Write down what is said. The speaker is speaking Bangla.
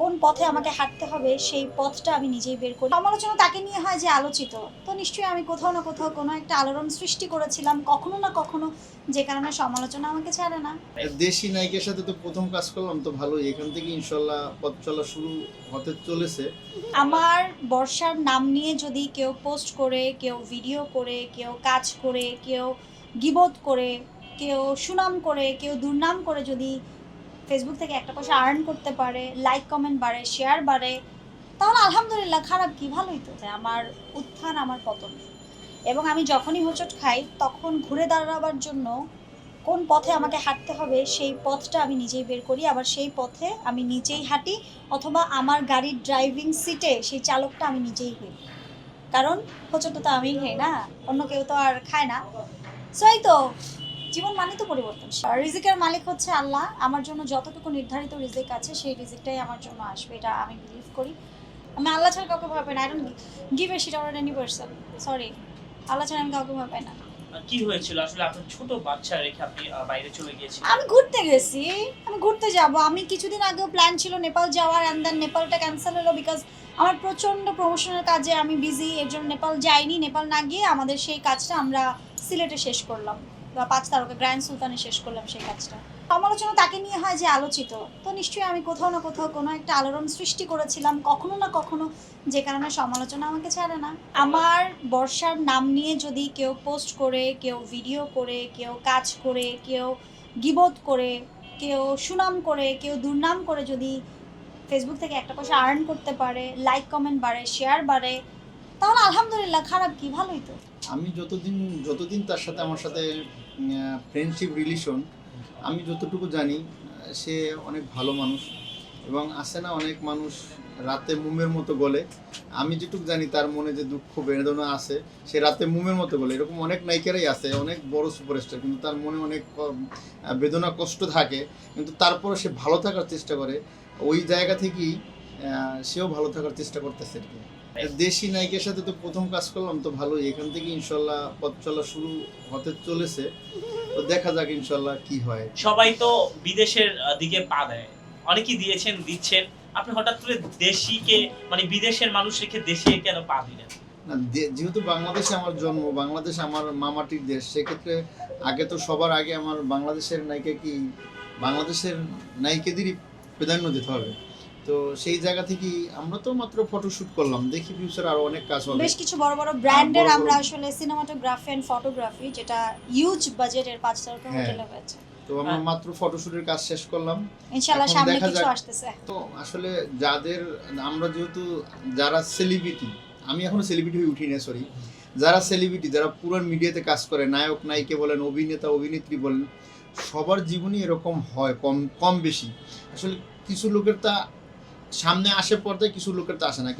কোন পথে আমাকে হাঁটতে হবে সেই পথটা আমি নিজেই বের করি। সমালোচনা তাকে নিয়ে হয় যে আলোচিত। তো নিশ্চয়ই আমি কোথাও না কোথাও কোনো একটা আলোড়ন সৃষ্টি করেছিলাম কখনো না কখনো যে কারণে সমালোচনা আমাকে ছাড়ে না। দেশি নায়িকের সাথে তো প্রথম কাজ করলাম তো ভালোই এখান থেকে ইনশাল্লাহ পথ চলা শুরু হতে চলেছে। আমার বর্ষার নাম নিয়ে যদি কেউ পোস্ট করে কেউ ভিডিও করে কেউ কাজ করে কেউ গিবোধ করে কেউ সুনাম করে কেউ দুর্নাম করে যদি ফেসবুক থেকে একটা পয়সা আর্ন করতে পারে লাইক কমেন্ট বাড়ে শেয়ার বাড়ে, তাহলে আলহামদুলিল্লাহ খারাপ কি? ভালোই তো আমার উত্থান আমার পতন। এবং আমি যখনই হোঁচট খাই, তখন ঘুরে দাঁড়াবার জন্য কোন পথে আমাকে হাঁটতে হবে, সেই পথটা আমি নিজেই বের করি, আবার সেই পথে আমি নিজেই হাঁটি, অথবা আমার গাড়ির ড্রাইভিং সিটে সেই চালকটা আমি নিজেই হই। কারণ হোঁচটটা তো আমিই খাই না, অন্য কেউ তো আর খায় না। সো এই তো জীবন মানে তো পরিবর্তন রিজিকের মালিক হচ্ছে আল্লাহ। আমার জন্য যতটুকু নির্ধারিত রিজিক আছে সেই রিজিকটাই আমার জন্য আসবে এটা আমি বিলিভ করি। আমি আল্লাহ ছাড়া কাউকে ভয় পাই না। I don't give a shit or any person sorry আল্লাহ ছাড়া আমি কাউকে ভয় পাই না। কি হয়েছিল? আসলে আপনার ছোট বাচ্চা রেখে আপনি বাইরে চলে গিয়েছিলেন। আমি ঘুরতে গেছি। আমি ঘুরতে যাব। আমি কিছুদিন আগেও প্ল্যান ছিল নেপাল যাওয়ার অ্যান্ড দেন নেপালটা ক্যান্সেল হলো বিকজ আমার প্রচণ্ড প্রমোশনের কাজে আমি বিজি এর জন্য নেপাল যাইনি। নেপাল না গিয়ে আমাদের সেই কাজটা আমরা সিলেটে শেষ করলাম। বা পাঁচ তারকা, গ্র্যান্ড সুলতানে শেষ করলাম সেই কাজটা। সমালোচনা তাকে নিয়ে হয় যে আলোচিত। তো নিশ্চয়ই আমি কোথাও না কোথাও কোনো একটা আলোড়ন সৃষ্টি করেছিলাম, কখনো না কখনো, যে কারণে সমালোচনা আমাকে ছাড়ে না। আমার বর্ষার নাম নিয়ে যদি কেউ পোস্ট করে, কেউ ভিডিও করে, কেউ কাজ করে, কেউ গিবোধ করে, কেউ সুনাম করে, কেউ দুর্নাম করে যদি ফেসবুক থেকে একটা পয়সা আর্ন করতে পারে লাইক কমেন্ট বাড়ে শেয়ার বাড়ে তাহলে আলহামদুলিল্লাহ, খারাপ কি? ভালোই তো। আমি যতদিন যতদিন তার সাথে আমার সাথে ফ্রেন্ডশিপ রিলেশন আমি যতটুকু জানি, সে অনেক ভালো মানুষ এবং আসে না অনেক মানুষ রাতে মুমের মতো বলে। আমি যেটুকু জানি তার মনে যে দুঃখ, বেদনা আছে, সে রাতে মুমের মতো বলে। এরকম অনেক নায়িকারাই আছে, অনেক বড় সুপারস্টার কিন্তু তার মনে অনেক বেদনা, কষ্ট থাকে। কিন্তু তারপরে সে ভালো থাকার চেষ্টা করে। ওই জায়গা থেকেই সেও ভালো থাকার চেষ্টা করতেছে আর কি। দেশি নায়িকের সাথে তো প্রথম কাজ করলাম তো ভালোই। এখান থেকে ইনশাল্লাহ পথ চলা শুরু হতে চলেছে। তো দেখা যাক ইনশাল্লাহ কি হয়। সবাই তো বিদেশের দিকে পা দেয়। অনেকেই দিয়েছেন দিচ্ছেন। আপনি হঠাৎ করে দেশিকে মানে বিদেশের মানুষ রেখে দেশে কেন পা দিলেন? না যেহেতু বাংলাদেশে আমার জন্ম বাংলাদেশ আমার মামাটির দেশ সেক্ষেত্রে আগে তো সবার আগে আমার বাংলাদেশের নায়িকা কি বাংলাদেশের নায়িকাদেরই প্রাধান্য দিতে হবে। তো সেই জায়গা থেকেই আমরা তো মাত্র ফটোশুট করলাম। দেখি ফিউচার আরও অনেক কাজ হবে। বেশ কিছু বড় বড় ব্র্যান্ডের আমরা আসলে সিনেমাটোগ্রাফি এন্ড ফটোগ্রাফি যেটা ইউজ বাজেটের পাঁচ তারকা হ্যাঁ। হোটেলে হয়েছে। তো আমরা মাত্র ফটোশুটের কাজ শেষ করলাম। ইনশাআল্লাহ সামনে কিছু আসতেছে। তো আসলে যাদের আমরা যেহেতু যারা সেলিব্রিটি আমি এখনও সেলিব্রিটি হয়ে উঠি না সরি যারা সেলিব্রিটি যারা পুরো মিডিয়াতে কাজ করে নায়ক নায়িকা বলেন অভিনেতা অভিনেত্রী বলেন সবার জীবনই এরকম হয় কম কম বেশি। আসলে কিছু লোকের তা সামনে আসে পর্দায় কিছু লোকের তো আসে না।